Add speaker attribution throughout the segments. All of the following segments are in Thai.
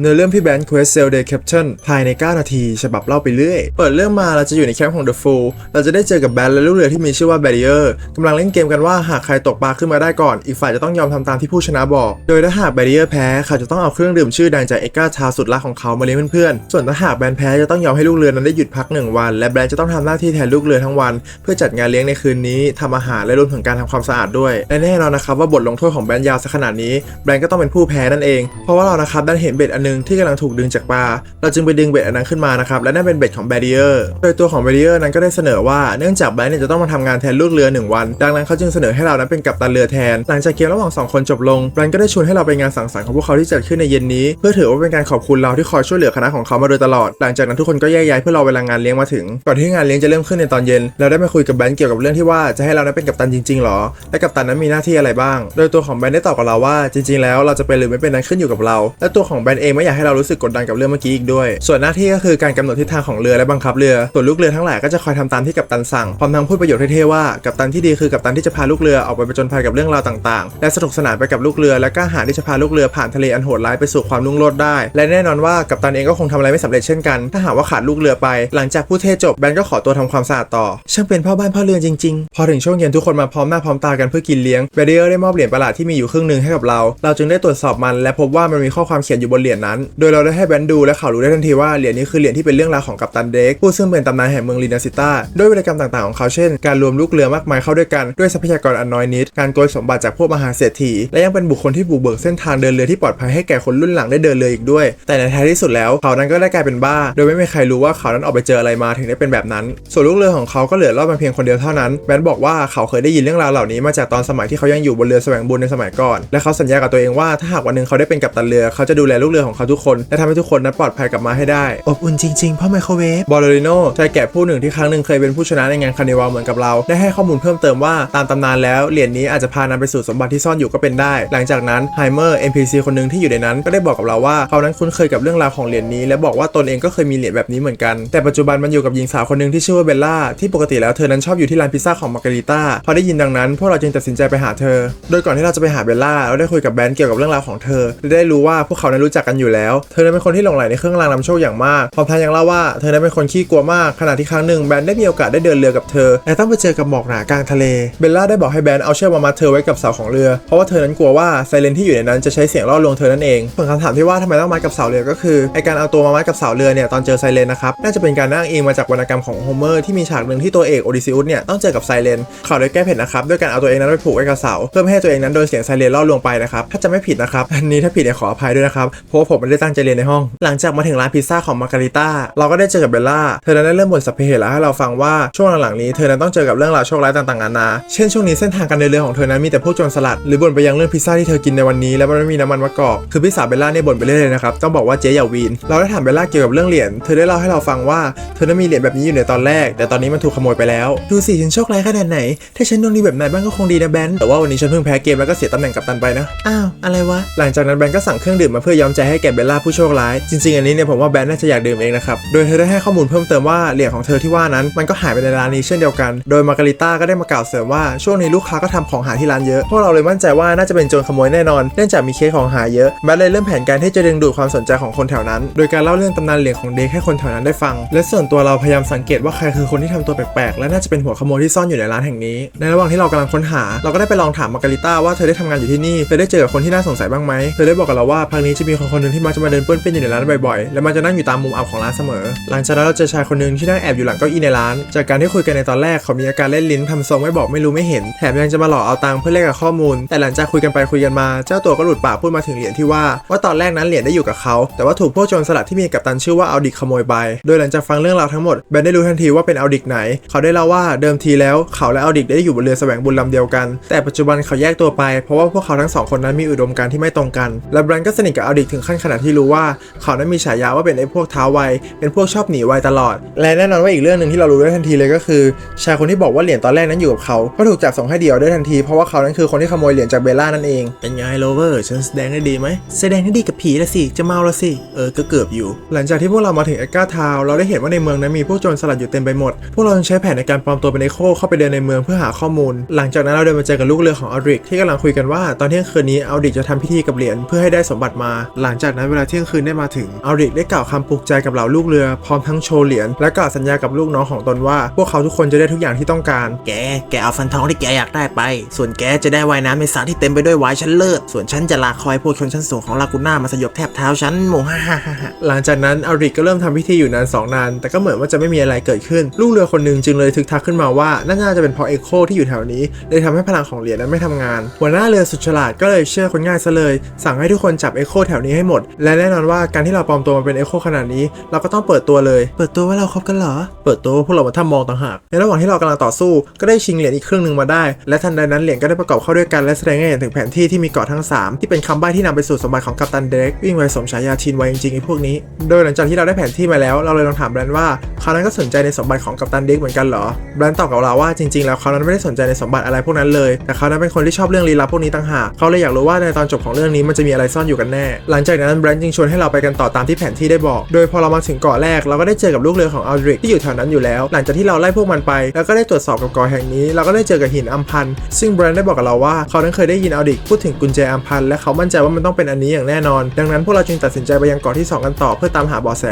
Speaker 1: เนื้อเรื่องพี่แบนค์ Quest Cell Day Captain ภายใน 9 นาที ฉบับเล่าไปเรื่อย เปิดเรื่องมาเราจะอยู่ในแคมป์ของ The Fool เราจะได้เจอกับแบนและลูกเรือที่มีชื่อว่า Barrier กำลังเล่นเกมกันว่าหากใครตกปลาขึ้นมาได้ก่อน อีกฝ่ายจะต้องยอมทำตามที่ผู้ชนะบอก โดยถ้าหาก Barrier แพ้เขาจะต้องเอาเครื่องดื่มชื่อดังจากเอ็กกาชาสุดรักของเขามาเลี้ยงเพื่อนๆ ส่วนถ้าหากแบนแพ้จะต้องยอมให้ลูกเรือนั้นได้หยุดพักหนึ่งวัน และแบนจะต้องทำหน้าที่แทนลูกเรือทั้งวัน เพื่อจัดงานเลี้ยงในคืนนี้ทำอาหารและรวมถึงการทำความสะอาดด้วยและแน่นอนนะครับว่าบทลงโทษของแบนยาวซะขนาดนี้แบนก็ต้องเป็นผู้แพ้นั่นเองเพราะว่าเรานะครับได้เห็นเบ็ดอันนึงที่กำลังถูกดึงจากปลาเราจึงไปดึงเบ็ดอันนั้นขึ้นมานะครับและนั่นเป็นเบ็ดของแบรีเออร์โดยตัวของแบรีเออร์นั้นก็ได้เสนอว่าเนื่องจากแบนเนี่ยจะต้องมาทำงานแทนลูกเรือหนึ่งวัน ดังนั้นเขาจึงเสนอให้เรานั้นเป็นกัปตันเรือแทน หลังจากเกมระหว่างสองคนจบลงแบนก็ได้ชวนให้เราไปงานสังสรรค์ของพวกเขาที่จัดขึ้นในเย็นนี้เพื่อถือว่าเป็นการขอบคุณเราที่คอยช่วยเหลือคณะของเขามาโดยตลอด หลังจากนั้นทุกคนก็แยกย้ายเพื่อรอเวลางานเลี้ยงมาถึงก่อนที่งานเลี้ยงจะเริ่มขึ้นในตอนเย็นเราได้มาคุยกับแบนเกี่ยวกับเรื่องที่ว่าจะให้เรานั้นเป็นกัปตันจริงๆหรอ และกัปตันนั้นมีหน้าที่อะไรบ้าง โดยตัวของแบนได้ตอบกับเราว่าจริง ๆ แล้วเราจะเป็นหรือไม่เป็นนั้นขึ้นอยู่กับเรา และตัวของแบนเองไม่อยากให้เรารู้สึกกดดันกับเรื่องเมื่อกี้อีกด้วย ส่วนหน้าที่ก็คือการกำหนดทิศทางของเรือและบังคับเรือ ส่วนลูกเรือทั้งหลายก็จะคอยทำตามที่กัปตันสั่ง พร้อมทั้งพูดประโยคเท่ๆว่ากัปตันที่ดีคือกัปตันที่จะพาลูกเรือออกไปผจญภัยกับเรื่องราวต่างๆ และสนุกสนานไปกับลูกเรือ และกล้าหาญที่จะพาลูกเรือผ่านทะเลอันโหดร้ายไปสู่ความรุ่งโรจน์ได้ และแน่นอนว่ากัปตันเองก็คงทำอะไรไม่สำเร็จเช่นกัน ถ้าหากว่าขาดลูกเรือไป หลังจากพูดเทศจบแบนก็ขอตัวทำความสะอาดต่อ ช่างเป็นพ่อบ้านพ่อเรือนจริงๆ พอถึงช่วงเย็นทุกคนมาพร้อมหน้าพร้อมตากันเพื่อกินเลี้ยงเบเดียร์ได้มอบเหรียญประหลาดที่มีอยู่ครึ่งหนึ่งให้กับเรา เราจึงได้ตรวจสอบมันและพบว่ามันมีข้อความเขียนอยู่บนเหรียญนั้น โดยเราได้ให้แบนดูและเขารู้ได้ทันทีว่าเหรียญนี้คือเหรียญที่เป็นเรื่องราวของกัปตันเด็กผู้ซึ่งเป็นตำนานแห่งเมืองลินาซิต้าด้วยวิธีกรรมต่างๆของเขาเช่น การรวมลูกเรือมากมายเข้าด้วยกันด้วยทรัพยากรอันน้อยนิด การโกยสมบัติจากพวกมหาเศรษฐี และยังเป็นบุคคลที่บุกเบิกเส้นทางเดินเรือที่ปลอดภัยให้แก่คนรุ่นหลังได้เดินเรืออีกด้วย แต่ในท้ายที่สุดแล้วเขานั้นก็ได้กลายเป็นบ้า โดยไม่มีใครรู้ว่าเขานั้นออกไปเจออะไรมาถึงได้เป็นแบบนั้น ส่วนลูกเรือของเขาก็เหลือรอดมาเพียงคนเดียวเท่านั้นแบนบอกว่าเขาเคยได้ยินเรื่องราวเหล่านี้มาจากตอนสมัยที่เขายังอยู่บนเรือแสวงบุญในสมัยก่อน และเขาสัญญากับตัวเองว่าถ้าหากวันหนึ่งเขาได้เป็นกัปตันเรือเขาจะดูแลลูกเรือของเขาทุกคน และทำให้ทุกคนนั้นปลอดภัยกลับมาให้ได้ อบอุ่นจริงๆเพราะไมโครเวฟบอลโลริโนชายแก่ผู้หนึ่งที่ครั้งหนึ่งเคยเป็นผู้ชนะในงานคาร์นิวัลเหมือนกับเรา ได้ให้ข้อมูลเพิ่มเติมว่าตามตำนานแล้วเหรียญนี้อาจจะพานำไปสู่สมบัติที่ซ่อนอยู่ก็เป็นได้ หลังจากนั้นไฮเมอร์ NPC คนหนึ่งที่อยู่ในนั้นก็ได้บอกกับเราว่าเขานั้นคุ้นเคยกับเรื่องราวของเหรียญนี้ และบอกว่าตนเองก็เคยมีเหรียญแบบนี้เหมือนกันแต่ปัจจุบันมันอยู่กับหญิงสาวคนหนึ่งที่ชื่อว่าเบลล่าที่ปกติแล้วเธอนั้นชอบอยู่ที่ร้านพิซซ่าของมาร์การิต้าพอได้ยินดังนั้นพวกเราจึงตัดสินใจไปหาเธอ โดยก่อนที่เราจะไปหาเบลล่าเราได้คุยกับแบนเกี่ยวกับเรื่องราวของเธอและได้รู้ว่าพวกเขานั้นรู้จักกันอยูแล้ว เธอนั้นเป็นคนที่หลงใหลในเครื่องรางนำโชคอย่างมาก พร้อมทั้งยังเล่าว่าเธอนั้นเป็นคนขี้กลัวมาก ขณะที่ครั้งหนึ่งแบนได้มีโอกาสได้เดินเรือกับเธอและต้องไปเจอกับหมอกหนากลางทะเล เบลล่าได้บอกให้แบนเอาเชือกมามัดเธอไว้กับเสาของเรือ เพราะว่าเธอนั้นกลัวว่าไซเรนที่อยู่ในนั้นจะใช้เสียงล่อลวงเธอนั่นเองส่วนคำถามที่ว่าทำไมต้องมัดกับเสาเรือก็คือไอการเอาตัวมามัดกับเสาเรือเนี่ยตอนเจอไซเรนนะครับน่าจะเป็นการนั่งเองมาจากวรรณกรรมของโฮเมอร์ที่มีฉากหนึ่งที่ตัวเอกโอดิซิอุสเนี่ยต้องเจอกับไซเรนเขาได้แก้เผ็ดนะครับด้วยการเอาตัวเองนั้นไปผูกไว้กับเสาเพื่อให้ตัวเองนั้นโดนเสียงไซเรนล่อลวงไปนะครับถ้าจะไม่ผิดนะครับอันนี้ถ้าผิดเนี่ยขออภัยด้วยนะครับเพราะว่าผมไม่ได้ตั้งใจเรียนในห้อง หลังจากมาถึงร้านพิซซ่าของมาการิต้าเราก็ได้เจอกับเบลล่า เธอนั้นได้เริ่มบ่นสัพเพเหระให้เราฟังว่าช่วงหลังๆนี้เธอนั้นต้องเจอกับเรื่องราวโชคร้ายต่างๆนานา เช่นช่วงนี้เส้นทางการเดินเรือของเธอนั้นมีแต่พวกโจรสลัดหรือบ่นไปยังเรื่องพิซซ่าที่เธอกินในวันนี้แล้วมันไม่มีน้ำมันมะกอกคือพี่สาวเบลล่าเนี่ยบ่นไปเรื่อยเลยนะครับต้องบอกว่าเจ๊อย่าวีนเราได้ถามเบลล่าเกี่ยวกับเรื่องเหรียญเธอได้เล่าให้เราฟังว่าเธอนั้นมีเหรียญแบบนี้อยู่ในตอนแรก แต่ตอนนี้มันถูกขโมยไปแล้วดูสิฉันโชคร้ายขนาดไหนถ้าฉันดวงดีแบบนายบ้างก็คงดีนะแบนแต่ว่าวันนี้ฉันเพิ่งแพ้เกมแล้วก็เสียตำแหน่งกัปตันไปนะอ้าวอะไรวะหลังจากนั้นแบนก็สั่งเครื่องดื่มมาเพื่อย้อมใจให้แก่เบลล่าผู้โชคร้าย จริงๆ อันนี้เนี่ยผมว่าแบนน่าจะอยากดื่มเองนะครับ โดยเธอได้ให้ข้อมูลเพิ่มเติมว่าเหรียญของเธอที่ว่านั้นมันก็หายไปในร้านนี้เช่นเดียวกัน โดยมาการิต้าก็ได้มากล่าวเสริมว่าช่วงนี้ลูกค้าก็ทำของหายที่ร้านเยอะ พวกเราเลยมั่นใจว่าน่าจะเป็นโจรขโมยแน่นอน เนื่องจากมีเคสของหายเยอะแบนเลยเริ่มแผนการที่จะดึงดูดความสนใจของคนแถวนั้น โดยการเล่าเรื่องตำนานเหรียญของเด็กให้คนแถวนั้นได้ฟัง และส่วนตัวเราพยายามสังเกตว่าใครคือคนที่ทำตัวแปลกๆ และน่าจะเป็นหัวขโมยที่ซ่อนอยู่ในร้านแห่งนี้ ในระหว่างที่เรากำลังค้นหา เราก็ได้ไปลองถามมาการิต้าว่าเธอได้ทำงานอยู่ที่นี่เธอได้เจอกับคนที่น่าสงสัยบ้างไหมเธอได้บอกกับเราว่าพักนี้จะมีคนคนหนึ่งที่มักจะมาเดินเปื้อนเปี้ยนอยู่ในร้านบ่อยๆ และมันจะนั่งอยู่ตามมุมอับของร้านเสมอ หลังจากนั้นเราเจอชายคนหนึ่งที่นั่งแอบอยู่หลังเก้าอี้ในร้าน จากการที่คุยกันในตอนแรกเขามีอาการเล่นลิ้นทำทรงไม่บอกไม่รู้ไม่เห็น แถมยังจะมาหลอกเอาตังค์เพื่อแลกกับข้อมูล แต่หลังจากคุยกันไปคุยกันมา เจ้าตัวก็หลุดปากพูดมาถึงเหรียญที่ว่า ว่าตอนแรกนั้นเหรียญได้อยู่กับเขา แต่ว่าถูกพวกโจรสลัดที่มีกัปตันชื่อว่าเอาดิกขโมยไป โดยหลังจากฟังเรื่องราวทั้งหมดแบนได้รู้ทันทีว่าเป็นเอาดิกไหน เขาได้เล่าว่าเดิมทีแล้วเขาและเอาดิกได้อยู่บนเรือแสวงบุญลำเดียวกัน แต่ปัจจุบันเขาแยกตัวไปเพราะว่าพวกเขาทั้งสองคนนั้นมีอุดมการณ์ที่ไม่ตรงกันและแบรนก็สนิทกับเอาดิกถึงขั้นขนาดที่รู้ว่าเขานั้นมีฉายาว่าเป็นไอ้พวกเท้าไวเป็นพวกชอบหนีไวตลอด และแน่นอนว่าอีกเรื่องหนึ่งที่เรารู้ได้ทันทีเลยก็คือ ชายคนที่บอกว่าเหรียญตอนแรกนั้นอยู่กับเขาก็ถูกจับส่งให้เดียวได้ทันทีเพราะว่าเขานั้นคือคนที่ขโมยเหรียญจากเบลล่านั่นเองเป็นไงโรเวอร์ฉันแสดงได้ดีไหมแสดงได้ดีกับผีละสิจะเมาละสิเออก็เกือบอยู่ หลังจากที่พวกเรามาถึงเอ็กกาทาวเราได้เห็นว่าในเมืองนั้นมีพวกโจรสลัดอยู่เต็มไปหมด พวกเราใช้แผนในการปลอมตัวเป็นไอโคเข้าไปเดินในเมืองเพื่อหาข้อมูล หลังจากนั้นเราเดินมาเจอกับลูกเรือของอัลดริกที่กำลังคุยกันว่าตอนเที่ยงคืนนี้อัลดริกจะทำพิธีกับเหรียญเพื่อให้ได้สมบัติมา หลังจากจากนั้นเวลาเที่ยงคืนได้มาถึงอัลริกได้กล่าวคำปลุกใจกับเหล่าลูกเรือพร้อมทั้งโชว์เหรียญและกล่าวสัญญากับลูกน้องของตนว่า พวกเขาทุกคนจะได้ทุกอย่างที่ต้องการ
Speaker 2: แก แกเอาฟันทองที่แกอยากได้ไป ส่วนแกจะได้ว่ายน้ำในสระที่เต็มไปด้วยวายชั้นเลิศ ส่วนฉันจะลากคอยพวกชนชั้นสูงของลากูน่ามาสยบแทบเท้าฉันโมฮ่าฮ่าฮ่าฮ่า
Speaker 1: หลังจากนั้นอัลริกก็เริ่มทำพิธีอยู่นานสองนาน แต่ก็เหมือนว่าจะไม่มีอะไรเกิดขึ้น ลูกเรือคนหนึ่งจึงเลยทึกทักขึ้นมาว่าน่าจะเป็นเพราะเอ็กโคที่อยู่แถวนี้เลยทำให้พลังของเหรียญนั้นไม่ทำงาน หัวหน้าเรือสุดฉลาดก็เลยเชื่อคนง่ายซะเลย สั่งให้ทุกคนจับเอ็กโคแถวนี้ให้หมดและแน่นอนว่าการที่เราปลอมตัวมาเป็นเอ็กโคขนาดนี้ เราก็ต้องเปิดตัวเลย เปิดตัวว่าเราคบกันเหรอ เปิดตัวว่าพวกเรามาทำมองต่างหาก ในระหว่างที่เรากำลังต่อสู้ ก็ได้ชิงเหรียญอีกครึ่งหนึ่งมาได้ และทันใดนั้นเหรียญก็ได้ประกอบเข้าด้วยกันและแสดงให้เห็นถึงแผนที่ที่มีเกาะทั้งสามที่เป็นคำใบ้ที่นำไปสู่สมบัติของกัปตันเดร็กวิ่งไวสมฉายาชินไวจริงๆไอ้พวกนี้ โดยหลังจากที่เราได้แผนที่มาแล้วเราเลยลองถามแบรนด์ว่าเขานั้นก็สนใจในสมบัติของกัปตันเด็กเหมือนกันเหรอแบรนด์ตอบกับเราว่าจริงๆ แล้วเขานั้นไม่ได้สนใจในสมบัติอะไรพวกนั้นเลย แต่เขานั้นเป็นคนที่ชอบเรื่องลี้ลับพวกนี้ต่างหากเขาเลยอยากรู้ว่าในตอนจบของเรื่องนี้มันจะมีอะไรซ่อนอยู่กันแน่ หลังจากนั้นแบรนด์จึงชวนให้เราไปกันต่อตามที่แผนที่ได้บอก โดยพอเรามาถึงเกาะแรกเราก็ได้เจอกับลูกเรือของอัลดริกที่อยู่แถวนั้นอยู่แล้ว หลังจากที่เราไล่พวกมันไป แล้วก็ได้ตรวจสอบกับเกาะแห่งนี้ เราก็ได้เจอกับหินอัมพันธ์ซึ่งแบรนด์ได้บอกกับเราว่าเขานั้นเคยได้ยินอัลดริกพูดถึงกุญแจอัมพันธ์และเขามั่นใจว่ามันต้องเป็นอันนี้อย่างแน่นอน ดังนั้นพวกเราจึงตัดสินใจไปยังเกาะที่สองกันต่อเพื่อตามหาเบาะแส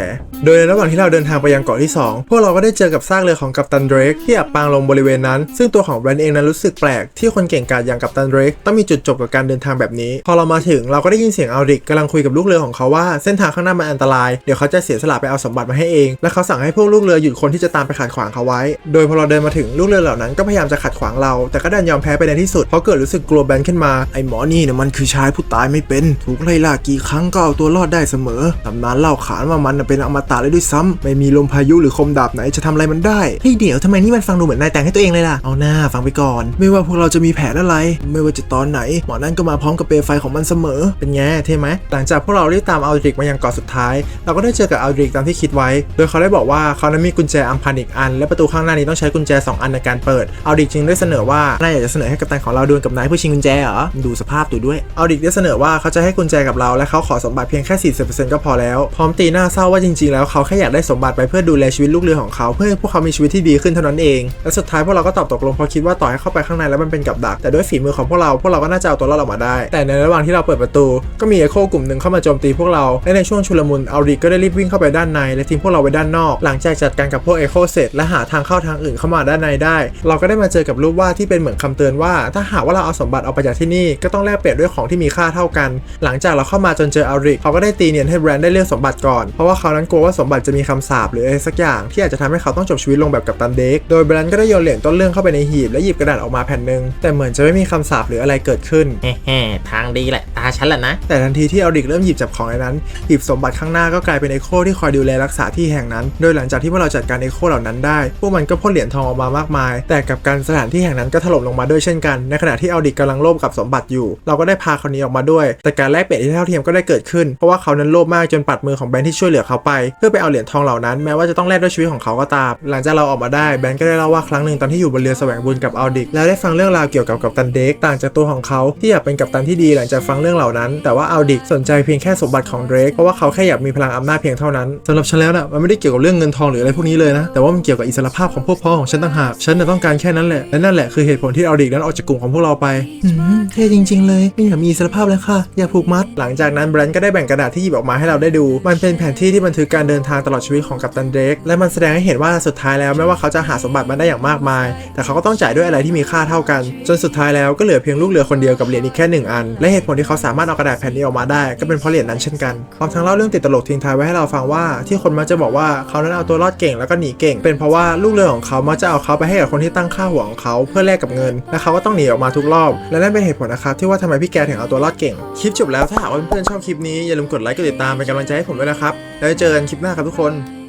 Speaker 1: โดยในระหว่างที่เราเดินทางไปยังเกาะที่ 2 พวกเราก็ได้เจอกับซากเรือของกัปตันเดรกที่อับปางลงบริเวณนั้น ซึ่งตัวของแบรนด์เองนั้นรู้สึกแปลกที่คนเก่งกาจอย่างกัปตันเดรกต้องมีจุดจบกับการเดินทางแบบนี้ พอเรามาถึงเราก็ได้ยินเสียงอัลริกกำลังคุยกับลูลูกเรือของเขาว่าเส้นทางข้างหน้ามันอันตราย เดี๋ยวเขาจะเสียสละไปเอาสมบัติมาให้เอง และเขาสั่งให้พวกลูกเรือหยุดคนที่จะตามไปขัดขวางเขาไว้ โดยพอเราเดินมาถึงลูกเรือเหล่านั้นก็พยายามจะขัดขวางเรา แต่ก็ดันยอมแพ้ไปในที่สุด เพราะเกิดรู้สึกกลัวแบนขึ้นมา
Speaker 2: ไอหมอนี่เนี่ยมันคือชายผู้ตายไม่เป็น ถูกไล่ล่ากี่ครั้งก็เอาตัวรอดได้เสมอตำนานเล่าขานว่ามันเป็นอมตะเลยด้วยซ้ำไม่มีลมพายุหรือคมดาบไหนจะทำอะไรมันได้
Speaker 1: เฮ้ยเดี๋ยวทำไมนี่มันฟังดูเหมือนนายแต่งให้ตัวเองเลยล่ะ
Speaker 2: เอาหน้าฟังไปก่อน ไม่ว่าพวกเราจะมีแผนอะไร ไม่ว่าจะตอนไหนหมอนั่นก็มาพร้อมกับเปลวไฟของมันเสมอ
Speaker 1: เป็นไงเท่ไหมหลังจากพวกเราได้ตามอัลดริกมายังเกาะสุดท้าย เราก็ได้เจอกับอัลดริกตามที่คิดไว้ โดยเขาได้บอกว่าเขานั้นมีกุญแจอัมพันอีกอัน และประตูข้างหน้านี้ต้องใช้กุญแจ 2 อันในการเปิดอัลดริกจึงได้เสนอว่านายอยากจะเสนอให้กัปตันของเราดวลกับนายเพื่อชิงกุญแจเหรอ
Speaker 2: ดูสภาพตัวด้วย
Speaker 1: อัลดริกได้เสนอว่าเขาจะให้กุญแจกับเราและเขาขอสมบัติเพียงแค่40%ก็พอแล้วพร้อมตีหน้าเศร้าว่าจริงๆ แล้วเขาแค่อยากได้สมบัติไปเพื่อดูแลชีวิตลูกเรือของเขาเพื่อให้พวกเขามีชีวิตที่ดีขึ้นเท่านั้นเองและสุดท้ายพวกเราก็ตอบตกลงเพราะคิดว่าต่อให้เข้าไปข้างในแล้วมันเป็นกับดัก แต่ด้วยฝีมือของพวกเราพวกเราก็น่าจะเอาตัวรอดออกมาได้ แต่ในระหว่างที่เราเปิดประตูก็มีเอโคกลุ่มหนึ่งเข้ามาโจมตีพวกเราและในช่วงชุลมุนอัลริกก็ได้รีบวิ่งเข้าไปด้านใน และทิ้งพวกเราไว้ด้านนอก หลังจากจัดการกับพวกเอโคเสร็จและหาทางเข้าทางอื่นเข้ามาด้านในได้ เราก็ได้มาเจอกับรูปวาดที่เป็นเหมือนคำเตือนว่า ถ้าหากว่าเราเอาสมบัติออกไปจากที่นี่ก็ต้องแลกเปลี่ยนด้วยของที่มีค่าเท่ากัน หลังจากเราเข้ามาจนเจออัลริกเขาก็ได้ตีเนียนให้แบรนด์ได้เลือกสมบัติก่อนเพราะว่าเขานั้นกลัวว่าสมบัติจะมีคำสาปหรืออะไรสักอย่างที่อาจจะทำให้เขาต้องจบชีวิตลงแบบกับตันเด็กโดยแบรนด์ก็ได้โยนเหรียญต้นเรื่องเข้าไปในหีบและหยิบกระดาษออกมาแผ่นหนึ่งแต่เหมือนจะไม่มีคำสาปหรืออะไรเกิดขึ้น
Speaker 2: แฮ่ๆทางดีแหละตาฉันแหละนะ
Speaker 1: แต่ทันทีที่อัลริกเริ่มหยิบจับของในนั้นหีบสมบัติข้างหน้าก็กลายเป็นเอโคที่คอยดูแลรักษาที่แห่งนั้น โดยหลังจากที่พวกเราจัดการเอโคเหล่านั้นได้ พวกมันก็พ่นเหรียญทองออกมามากมาย แต่กับการสถานที่แห่งนั้นก็ถล่มลงมาด้วยเช่นกัน ในขณะที่เอัลริกกำลังโลภกับสมบัติอยู่ เราก็ได้พาเขาหนี้ออกมาด้วย แต่การแลกเปลี่ยนที่เท่าเทียมก็ได้เกิดขึ้น เพราะว่าเขานั้นโลภมากจนปัดมือของแบรนด์ที่ช่วยเหลือเขาไป เพื่อไปเอาเหรียญทองเหล่านั้น แม้ว่าจะต้องแลกด้วยชีวิตของเขาก็ตาม หลังจากเราออกมาได้แบรนด์ก็ได้เล่าว่าครั้งหนึ่งตอนที่อยู่บนเรือแสวงบุญกับอัลริกแล้วได้ฟังเรื่องราวเกี่ยวกับกัปตันเด็กต่างจากตัวของเขาที่อยากเป็นกัปตันที่ดีหลังจากฟังเรื่องเหล่านั้น แต่ว่าอัลดิกสนใจเพียงแค่สมบัติของเดรกเพราะว่าเขาแค่อยากมีพลังอำนาจเพียงเท่านั้นสำหรับฉันแล้วน่ะมันไม่ได้เกี่ยวกับเรื่องเงินทองหรืออะไรพวกนี้เลยนะแต่ว่ามันเกี่ยวกับอิสรภาพของพวกพ้องของฉันต่างหากฉันน่ะต้องการแค่นั้นแหละและนั่นแหละคือเหตุผลที่อัลดิกนั้นออกจากกลุ่มของพวกเราไปอืมเท่จริง ๆ เลยไม่อยากมีอิสรภาพแล้วค่ะอย่าผูกมัด หลังจากนั้นแบรนด์ก็ได้แบ่งกระดาษที่หยิบออกมาให้เราได้ดู มันเป็นแผนที่ที่บันทึกการเดินทางตลอดชีวิตของกัปตันเดรกและมันแสดงให้เห็นว่าสุดท้ายแล้วไม่ว่าเขาจะหาสมบัติมาได้อย่างมากมาย แต่เขาก็ต้องจ่ายด้วยอะไรที่มีค่าเท่ากัน จนสุดท้ายแล้วก็เหลือเพียงลูกเรือคนเดียวกับเหรียญอีกแค่หนึ่งอันและเหตุผลที่เขาสามารถเอากระดาษแผ่นนี้ออกมาได้ก็เป็นเพราะเหรียญนั้นเช่นกันพร้อมทั้งเล่าเรื่องติดตลกทิ้งท้ายไว้ให้เราฟังว่าที่คนมักจะบอกว่าเขานั้นเอาตัวรอดเก่งแล้วก็หนีเก่ง เป็นเพราะว่าลูกเรือของเขามักจะเอาเขาไปให้กับคนที่ตั้งค่าหัวของเขาเพื่อแลกกับเงิน และเขาก็ต้องหนีออกมาทุกรอบ และนั่นเป็นเหตุผลนะครับที่ว่าทำไมพี่แกถึงเอาตัวรอดเก่ง คลิปจบแล้วถ้าหากว่าเพื่อนๆชอบคลิปนี้อย่าลืมกดไลค์กดติดตามเป็นกำลังใจให้ผมด้วยนะครับ แล้วเจอกันคลิปหน้าครับทุกคน